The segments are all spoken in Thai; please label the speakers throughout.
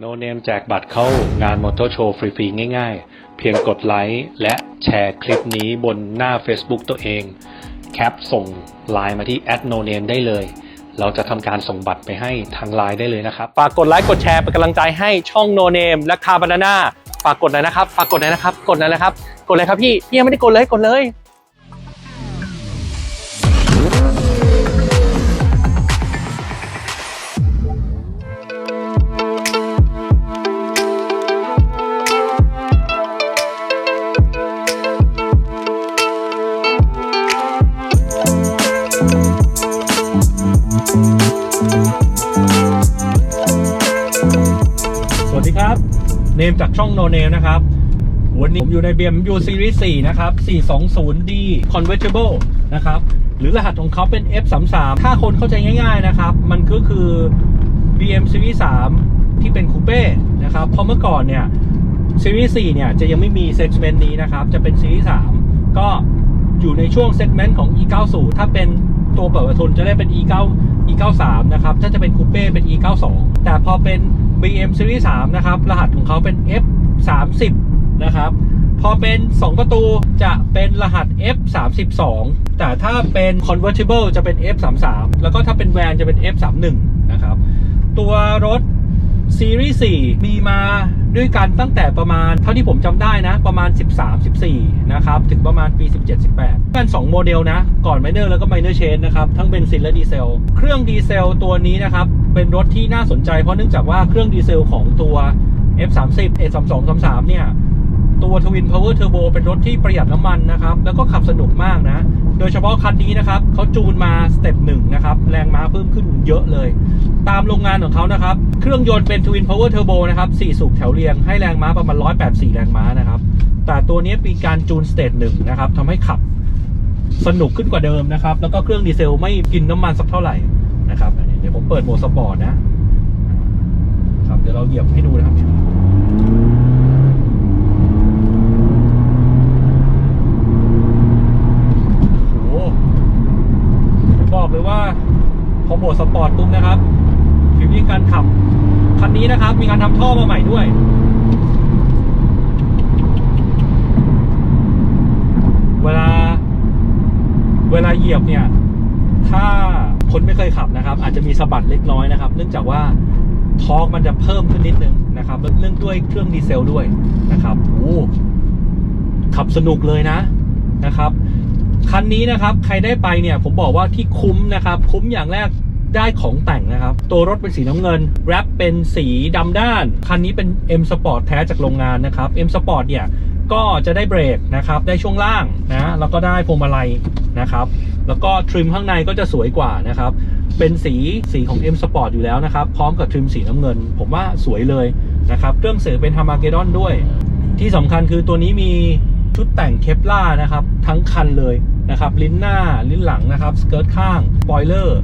Speaker 1: โนเนมแจกบัตรเข้างานมอเตอร์โชว์ฟรีๆ ง่ายๆ เพียงกดไลค์และแชร์คลิปนี้บนหน้า Facebook ตัวเอง แคปส่งไลน์มาที่ no name ได้เลย เราจะทำการส่งบัตรไปให้ทางไลน์ได้เลยนะครับ
Speaker 2: ฝากกดไลค์กดแชร์เป็นกำลังใจให้ช่องโนเนมและคาบานาน่าฝากกดหน่อยนะครับฝากกดหน่อยนะครับ กดหน่อยนะครับ กดเลยครับพี่พี่ยังไม่ได้กดเลยกดเลย ช่อง No Name นะครับ วันนี้ผมอยู่ใน BMW Series 4 นะครับ 420D Convertible นะครับ หรือรหัสของเขาเป็น F33 ถ้าคนเข้าใจง่ายๆนะครับ มันก็คือ BM Series 3 ที่เป็นคูเป้นะครับ เพราะเมื่อก่อนเนี่ย Series 4 เนี่ย จะยังไม่มีเซกเมนต์นี้นะครับ จะเป็น Series 3 ก็อยู่ในช่วงเซกเมนต์ของ E90 ถ้าเป็นตัวเปิดประทุนจะได้เป็น E9 E93 นะครับ ถ้าจะเป็นคูเป้เป็น E92 แต่พอเป็น BM Series 3 นะครับ รหัสของเขาเป็น F30 นะครับ พอเป็น 2 ประตูจะเป็นรหัส F32 แต่ถ้าเป็น convertible จะเป็น F33 แล้วก็ถ้าเป็นแวนจะเป็น F31 นะครับ ตัวรถซีรีส์4มีมาด้วยกันตั้งแต่ประมาณเท่าที่ผมจำได้นะ ประมาณ 13 14 นะครับ ถึงประมาณปี 17 18กัน2โมเดลนะ ก่อนไมเนอร์แล้วก็ไมเนอร์เชนนะครับ ทั้งเบนซินและดีเซล เครื่องดีเซลตัวนี้นะครับ เป็นรถที่น่าสนใจเพราะเนื่องจากว่าเครื่องดีเซลของตัว F30 A32 33เนี่ย ตัว Twin Power Turbo เป็นรถที่ประหยัดน้ำมันนะครับ แล้วก็ขับสนุกมากนะ โดยเฉพาะคันนี้นะครับเขาจูนมาสเต็ปหนึ่งนะครับ แรงม้าเพิ่มขึ้นเยอะเลย ตามโรงงานของเขานะครับ เครื่องยนต์เป็น Twin Power Turbo นะครับ 4 สูบแถวเรียง ให้แรงม้าประมาณ 184 แรงม้านะครับ แต่ตัวนี้มีการจูนสเตทหนึ่งนะครับทำให้ขับสนุกขึ้นกว่าเดิมนะครับ แล้วก็เครื่องดีเซลไม่กินน้ำมันสักเท่าไหร่นะครับ ดี๋ยวผมเปิดโหมดสปอร์ตนะครับเดี๋ยวเราเหยียบให้ดูนะครับเนี่ยโอ้ผมบอกเลยว่าพอโหมดสปอร์ตปุ๊บนะครับฟิลลิ่งการขับคันนี้นะครับ มีการทำท่อมาใหม่ด้วยเวลา เวลาเหยียบเนี่ย ถ้า คนไม่เคยขับนะครับ อาจจะมีสะบัดเล็กน้อยนะครับ เนื่องจากว่าทอร์กมันจะเพิ่มขึ้นนิดนึงนะครับแล้วเรื่องด้วยเครื่องดีเซลด้วยนะครับโอ้ขับสนุกเลยนะนะครับคันนี้นะครับใครได้ไปเนี่ยผมบอกว่าที่คุ้มนะครับคุ้มอย่างแรกได้ของแต่งนะครับ ตัวรถเป็นสีน้ำเงิน แรปเป็นสีดำด้าน คันนี้เป็น M Sport แท้จากโรงงานนะครับ M Sport เนี่ยก็จะได้เบรกนะครับ ได้ช่วงล่างนะ แล้วก็ได้พวงมาลัยนะครับ แล้วก็ทริมข้างในก็จะสวยกว่านะครับ เป็นสีสีของ M Sport อยู่แล้วนะครับ พร้อมกับทริมสีน้ำเงิน ผมว่าสวยเลยนะครับ เครื่องเสือเป็นฮามาเกดอนด้วย ที่สำคัญคือตัวนี้มีชุดแต่งเคปล่านะครับ ทั้งคันเลยนะครับ ลิ้นหน้าลิ้นหลังนะครับ สเกิร์ตข้างปอยเลอร์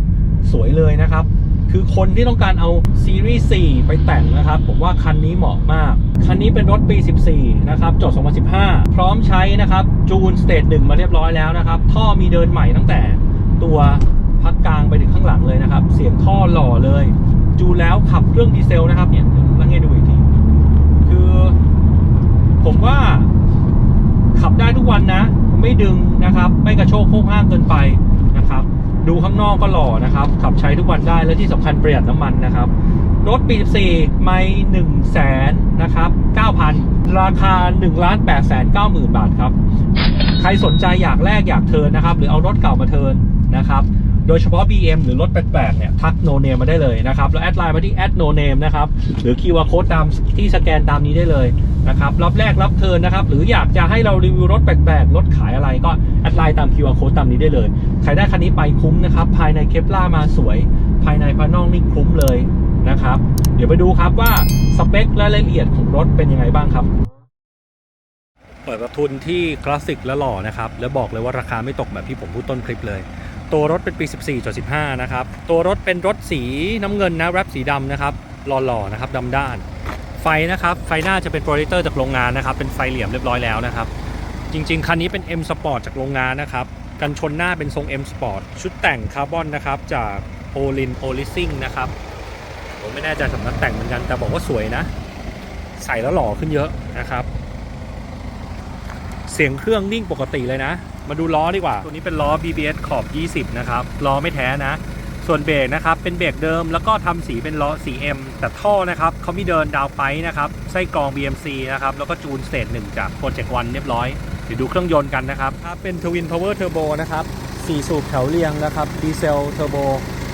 Speaker 2: สวยเลยนะครับ คือคนที่ต้องการเอาซีรีส์4ไปแต่งนะครับ ผมว่าคันนี้เหมาะมาก คันนี้เป็นรถปี 14 นะครับจด2015 พร้อมใช้นะครับจูนสเตจหนึ่งมาเรียบร้อยแล้วนะครับ ท่อมีเดินใหม่ตั้งแต่ตัวพักกลางไปถึงข้างหลังเลยนะครับ เสียงท่อหล่อเลย จูนแล้วขับเครื่องดีเซลนะครับเนี่ยตั้งให้ดูอีกทีคือผมว่าขับได้ทุกวันนะ ไม่ดึงนะครับ ไม่กระโชกโค้งห้างเกินไปนะครับ ดูข้างนอกก็หล่อนะครับ ขับใช้ทุกวันได้และที่สำคัญประหยัดน้ำมันนะครับ รถปี 14 ไม่1แสนนะครับ 9,000 ราคา1ล้าน8แสน9หมื่นบาทครับ ใครสนใจอยากแลกอยากเทินนะครับ หรือเอารถเก่ามาเทินนะครับ โดยเฉพาะ BM หรือรถแปลกๆเนี่ยทักโนเนมมาได้เลยนะครับ แล้วแอดไลน์มาที่แอดโนเนมนะครับ หรือคีย์วาโค้ดตามที่สแกนตามนี้ได้เลยนะครับรับแรกรับเทินนะครับ หรืออยากจะให้เรารีวิวรถแปลกๆ รถขายอะไรก็แอดไลน์ตามคีย์วาโค้ดตามนี้ได้เลย ใครได้คันนี้ไปคุ้มนะครับ ภายในเคปล่ามาสวย ภายในภานอกนี่คุ้มเลยนะครับ เดี๋ยวไปดูครับว่าสเปคและรายละเอียดของรถเป็นยังไงบ้างครับเปิดประทุนที่คลาสสิกและหล่อนะครับ แล้วบอกเลยว่าราคาไม่ตกแบบที่ผมพูดต้นคลิปเลย ตัวรถเป็นปี 14.15 นะครับ ตัวรถเป็นรถสีน้ำเงินนะแรปสีดำนะครับหล่อๆนะครับดำด้าน ไฟนะครับ ไฟหน้าจะเป็นโปรเจคเตอร์จากโรงงานนะครับ เป็นไฟเหลี่ยมเรียบร้อยแล้วนะครับ จริงๆ คันนี้เป็น M Sport จากโรงงานนะครับ กันชนหน้าเป็นทรง M Sport ชุดแต่งคาร์บอนนะครับ จากโอลินโอลิซิงนะครับ ผมไม่แน่ใจสำนักแต่งเหมือนกัน แต่บอกว่าสวยนะ ใส่แล้วหล่อขึ้นเยอะนะครับ เสียงเครื่องนิ่งปกติเลยนะ มาดูล้อดีกว่า ตัวนี้เป็นล้อ BBS ขอบ 20 นะครับ ล้อไม่แท้นะ ส่วนเบรกนะครับ เป็นเบรกเดิม แล้วก็ทำสีเป็นล้อสี M แต่ท่อนะครับเขามีเดินดาวไปนะครับ ไส้กรอง BMC นะครับ แล้วก็จูนสเตจหนึ่งจาก Project One เรียบร้อย เดี๋ยวดูเครื่องยนต์กันนะครับครับเป็น Twin Power Turbo นะครับ4สูบแถวเรียงนะครับ ดีเซลเทอร์โบ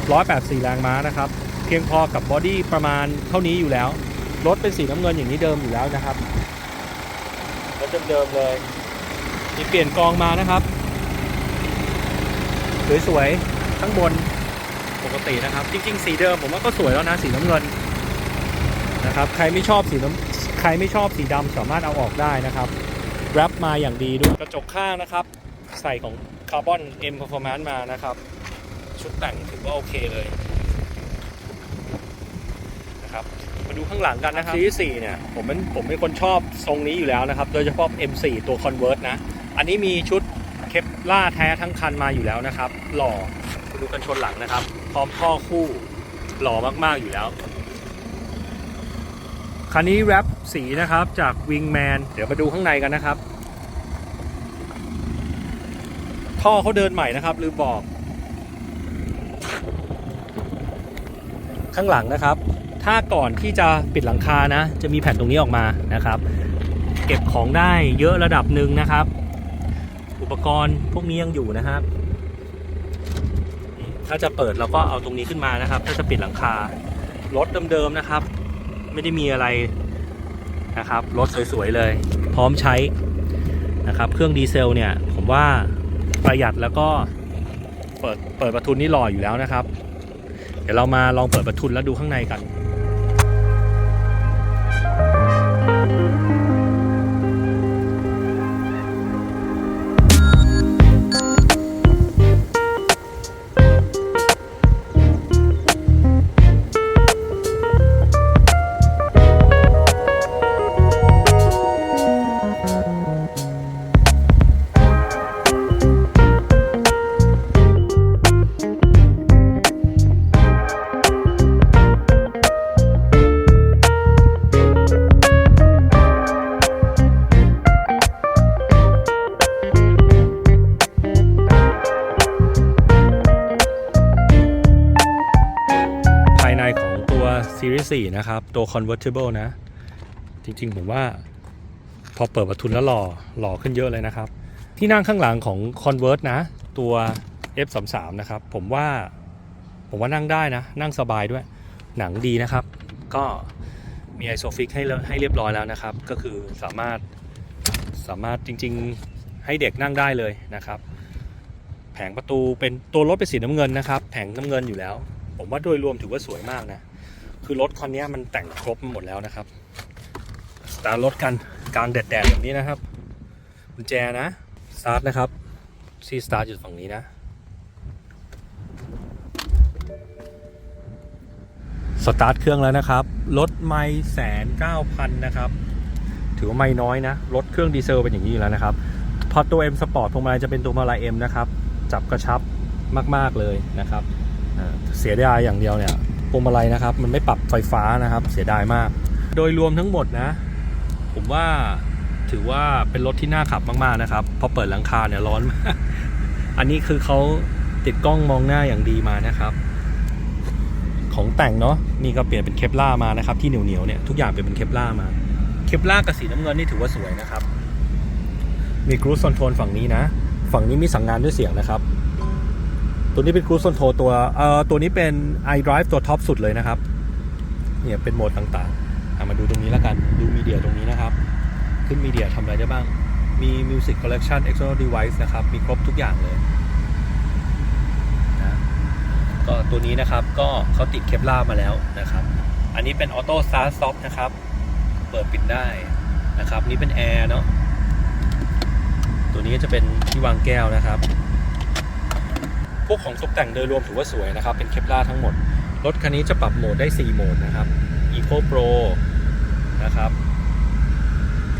Speaker 2: 184 แรงม้านะครับ เพียงพอกับบอดี้ประมาณเท่านี้อยู่แล้ว รถเป็นสีน้ำเงินอย่างนี้เดิมอยู่แล้วนะครับรถเดิมๆเลย มีเปลี่ยนกองมานะครับ สวยๆ ข้างบนปกตินะครับ จริง ๆ สีเดิมผมว่าก็สวยแล้วนะสีน้ำเงินนะครับ ใครไม่ชอบสีน้ำใครไม่ชอบสีดำสามารถเอาออกได้นะครับแรปมาอย่างดีด้วยกระจกข้างนะครับ ใส่ของคาร์บอน M Performance มานะครับ ชุดแต่งถือว่าโอเคเลยนะครับมาดูข้างหลังกันนะครับ C4 เนี่ยผมเป็นผมเป็นคนชอบทรงนี้อยู่แล้วนะครับ โดยเฉพาะ M4 ตัว Convert นะ อันนี้มีชุดเคปล่าแท้ทั้งคันมาอยู่แล้วนะครับ หล่อดูกันชนหลังนะครับ พร้อมท่อคู่หล่อมากๆอยู่แล้ว คันนี้แรปสีนะครับจาก Wingman เดี๋ยวมาดูข้างในกันนะครับ ท่อเขาเดินใหม่นะครับลืมบอก ข้างหลังนะครับ ถ้าก่อนที่จะปิดหลังคานะ จะมีแผ่นตรงนี้ออกมานะครับ เก็บของได้เยอะระดับหนึ่งนะครับ อุปกรณ์พวกนี้ยังอยู่นะครับ ถ้าจะเปิดเราก็เอาตรงนี้ขึ้นมานะครับ ถ้าจะปิดหลังคารถเดิมๆนะครับ ไม่ได้มีอะไรนะครับรถสวยๆเลย พร้อมใช้นะครับ เครื่องดีเซลเนี่ยผมว่าประหยัดแล้วก็เปิดเปิดประทุนนี่หล่ออยู่แล้วนะครับ เดี๋ยวเรามาลองเปิดประทุนแล้วดูข้างในกัน ของตัว Series 4นะครับ ตัว Convertible นะ จริงๆ ผมว่าพอเปิดประทุนแล้วหล่อหล่อขึ้นเยอะเลยนะครับ ที่นั่งข้างหลังของ Convert นะ ตัว F33 นะครับ ผมว่าผมว่านั่งได้นะ นั่งสบายด้วย หนังดีนะครับ ก็มีไอโซฟิกให้เรียให้เรียบร้อยแล้วนะครับ ก็คือสามารถสามารถจริงๆให้เด็กนั่งได้เลยนะครับ แผงประตูเป็นตัวรถเป็นสีน้ำเงินนะครับ แผงน้ำเงินอยู่แล้ว ผมว่าโดยรวมถือว่าสวยมากนะ คือรถคันนี้มันแต่งครบหมดแล้วนะครับสตาร์ทรถกันกลางแดดๆแบบนี้นะครับกุญแจนะสตาร์ทนะครับซีสตาร์ทอยู่ฝั่งนี้นะสตาร์ทเครื่องแล้วนะครับรถไม่แสนเก้าพันนะครับถือว่าไม่น้อยนะรถเครื่องดีเซลเป็นอย่างนี้อยู่แล้วนะครับพอตัว M Sport พวงมาลัยจะเป็นตัวมาลัย M นะครับ จับกระชับมาก ๆ เลยนะครับ เสียดายอย่างเดียวเนี่ย พวงมาลัยนะครับ มันไม่ปรับไฟฟ้านะครับ เสียดายมาก โดยรวมทั้งหมดนะ ผมว่าถือว่าเป็นรถที่น่าขับมากๆนะครับ พอเปิดหลังคาเนี่ยร้อนมากอันนี้คือเขาติดกล้องมองหน้าอย่างดีมานะครับ ของแต่งเนาะนี่ก็เปลี่ยนเป็นเคปล่ามานะครับ ที่เหนียวๆเนี่ยทุกอย่างเปลี่ยนเป็นเคปล่ามา เคปล่ากับสีน้ำเงินนี่ถือว่าสวยนะครับ มีกรูซคอนโทรลฝั่งนี้นะ ฝั่งนี้มีสั่งงานด้วยเสียงนะครับ ตัวนี้เป็นครู i คอนโทรตัวเอ่อตัวนี้เป็น iDrive ตัวท็อปสุดเลยนะครับ เนี่ยเป็นโหมดต่างๆอะมาดูตรงนี้แล้วกัน ดูมีเดียตรงนี้นะครับ ขึ้นมีเดียทำอะไรได้บ้าง มี Music Collection External Device นะครับ มีครบทุกอย่างเลยนะก็ตัวนี้นะครับก็เขาติดเคปล่ามาแล้วนะครับ อันนี้เป็น Auto Start Stop นะครับ เปิดปิดได้นะครับ นี่เป็นแอร์เนาะ ตัวนี้จะเป็นที่วางแก้วนะครับ พวกของตกแต่งโดยรวมถือว่าสวยนะครับ เป็นเคปลาทั้งหมด รถคันนี้จะปรับโหมดได้ 4 โหมดนะครับ Eco Pro นะครับ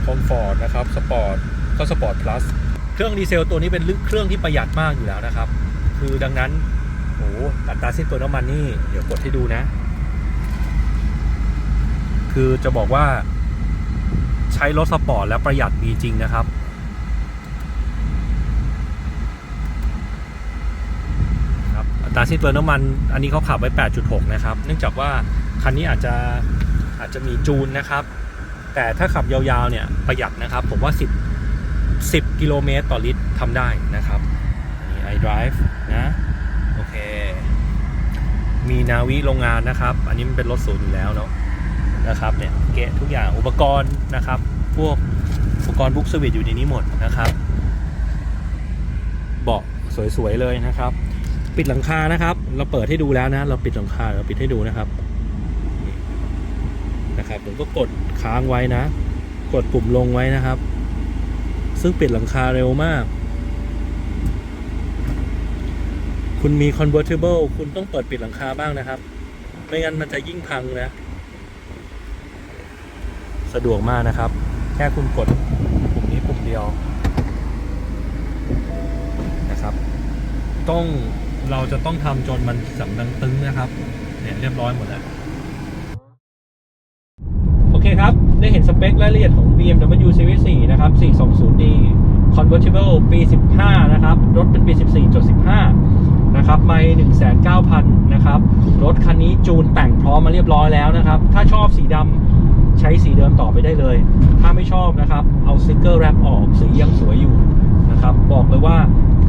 Speaker 2: Comfort นะครับ Sport ก็ Sport Plus เครื่องดีเซลตัวนี้เป็นเครื่องที่ประหยัดมากอยู่แล้วนะครับ คือดังนั้นโอ้โหอัตราสิ้นเปลืองน้ำมันนี่ เดี๋ยวกดให้ดูนะ คือจะบอกว่าใช้รถสปอร์ตแล้วประหยัดมีจริงนะครับ ครับอั ตราสิ้นเปลืองน้ำมัน อันนี้เขาขับไว้ 8.6 นะครับ เนื่องจากว่าคันนี้อาจจะอาจจะมีจูนนะครับ แต่ถ้าขับยาวๆเนี่ยประหยัดนะครับ ผมว่า 10 10 กิโลเมตรต่อลิตรทำได้นะครับนนี้ iDrive นะโอเค มีนาวิโรงงานนะครับ อันนี้มันเป็นรถศูนย์อยู่แล้วเนาะนะครับเนี่ยเกะทุกอย่างอุปกรณ์นะครับ พวกอุปกรณ์บุ๊กสวิตอยู่ในนี้หมดนะครับ เบาะสวยๆเลยนะครับ ปิดหลังคานะครับ เราเปิดให้ดูแล้วนะ เราปิดหลังคาเราปิดให้ดูนะครับนะครับผมก็กดค้างไว้นะ กดปุ่มลงไว้นะครับ ซึ่งปิดหลังคาเร็วมาก คุณมี convertible คุณต้องเปิดปิดหลังคาบ้างนะครับ ไม่งั้นมันจะยิ่งพังนะ สะดวกมากนะครับ แค่คุณกดปุ่มนี้ปุ่มเดียวนะครับ ต้อง เราจะต้องทำจนมันสำดังตึงนะครับเนี่ยเรียบร้อยหมดแล้ว โอเคครับ ได้เห็นสเปครายละเอียดของ BMW Series 4 นะครับ 420D Convertible ปี 15 นะครับ รถเป็นปี 14.15 นะครับ ไม่1,900,000 นะครับ รถคันนี้จูนแต่งพร้อมมาเรียบร้อยแล้วนะครับ ถ้าชอบสีดำใช้สีเดิมต่อไปได้เลย ถ้าไม่ชอบนะครับ เอาสติกเกอร์แรปออก สียังสวยอยู่นะครับ บอกเลยว่า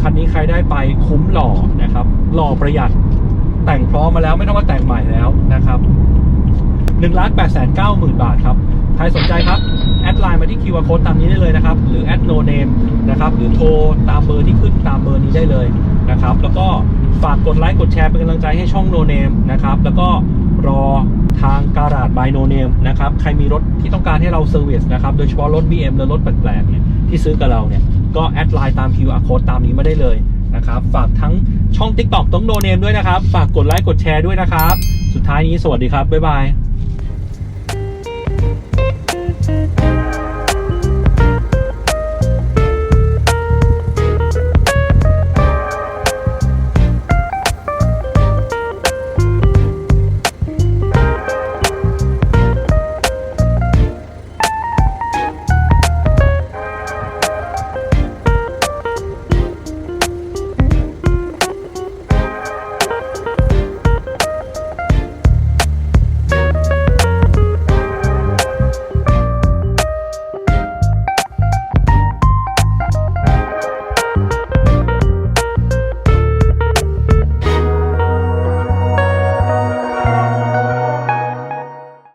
Speaker 2: คันนี้ใครได้ไปคุ้มหล่อนะครับ หล่อประหยัดแต่งพร้อมมาแล้วไม่ต้องมาแต่งใหม่แล้วนะครับ1 8 9 0 0 0 0บาทครับ ใครสนใจครับ แอดไลน์มาที่ QR Code ตามนี้ได้เลยนะครับ หรือแอด no name นะครับ หรือโทรตามเบอร์ที่ขึ้นตามเบอร์นี้ได้เลยนะครับ แล้วก็ฝากกดไลค์กดแชร์เป็นกำลังใจให้ช่อง no name นะครับ แล้วก็รอทางการาด by no name นะครับ ใครมีรถที่ต้องการให้เราเซอร์วิสนะครับ โดยเฉพาะรถ BM หรือรถแปลกๆเนี่ยที่ซื้อกับเราเนี่ย ก็แอดไลน์ตาม QR Code ตามนี้มาได้เลยนะครับ ฝากทั้งช่อง TikTok ต้องโดเนมด้วยนะครับ ฝากกดไลค์กดแชร์ด้วยนะครับ สุดท้ายนี้สวัสดีครับ บ๊ายบาย